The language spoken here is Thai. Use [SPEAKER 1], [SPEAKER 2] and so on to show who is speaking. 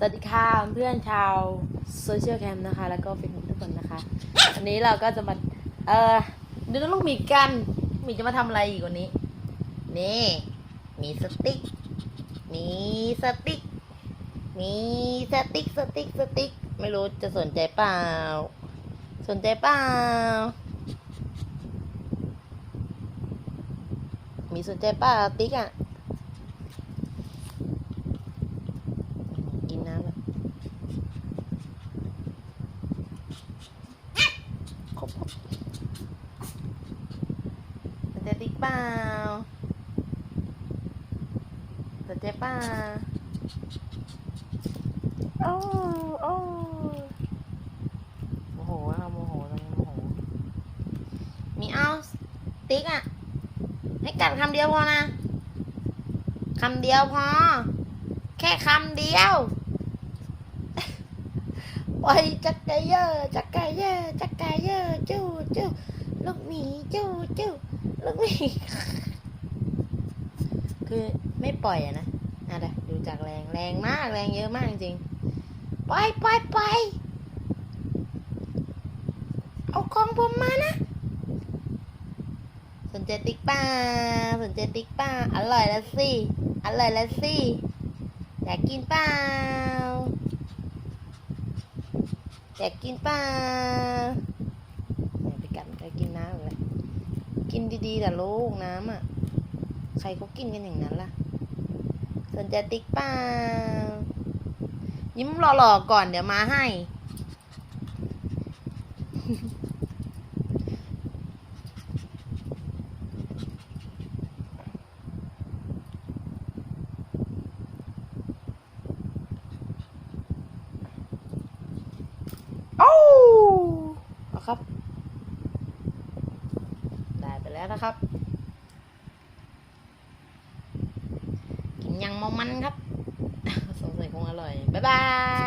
[SPEAKER 1] สวัสดีค่ะเพื่อนชาวโซเชียลแคมนะคะ แล้วก็เฟซบุ๊กทุกคนนะคะวันนี้เราก็จะมา เอ่อดูน้องลูกหมีกันหมีจะมาทำอะไรอีกวันนี้ นี่มีสติ๊กมีสติ๊กมีสติ๊กสติ๊กสติ๊กไม่รู้จะสนใจเปล่า สนใจเปล่า มีสนใจเปล่าติ๊กอะนน้ำแล้วครบครบสนใจติ๊ กเปล่าสนใจเปล่าโอ้โอ้โมโหนะครับโมโหตอนนี้โมโห มีเอาติ๊กอะ ให้กัดคำเดียวพอนะคำเดียวพอ แค่คำเดียวปล่อยจักรเยอะจักรเยอะจักรเยอะจู้จู้ลูกหมีจู้จู้ลู กหมีคือไม่ปล่อยอะนะอะเดี๋ยวดูจากแรงแรงมากแรงเยอะมากจริงๆปล่อยปล่อยปล่อยเอาของผมมานะ สนใจติ๊กป้า สนใจติ๊กป้า อร่อยแล้วสิ อร่อยแล้วสิ อยากกินเปล่าอยากกินเปล่าอย่าไปกัดใครกินน้ำเลย กินดีๆแต่ลูกน้ำอะ ใครเขากินกันอย่างนั้นล่ะ สนใจติ๊กเปล่ายิ้มหล่อๆก่อนเดี๋ยวมาให้ โอ้ครับ ได้ไปแล้ว นะครับ กินยังมอมันครับสงสัยคงอร่อย บ๊ายบาย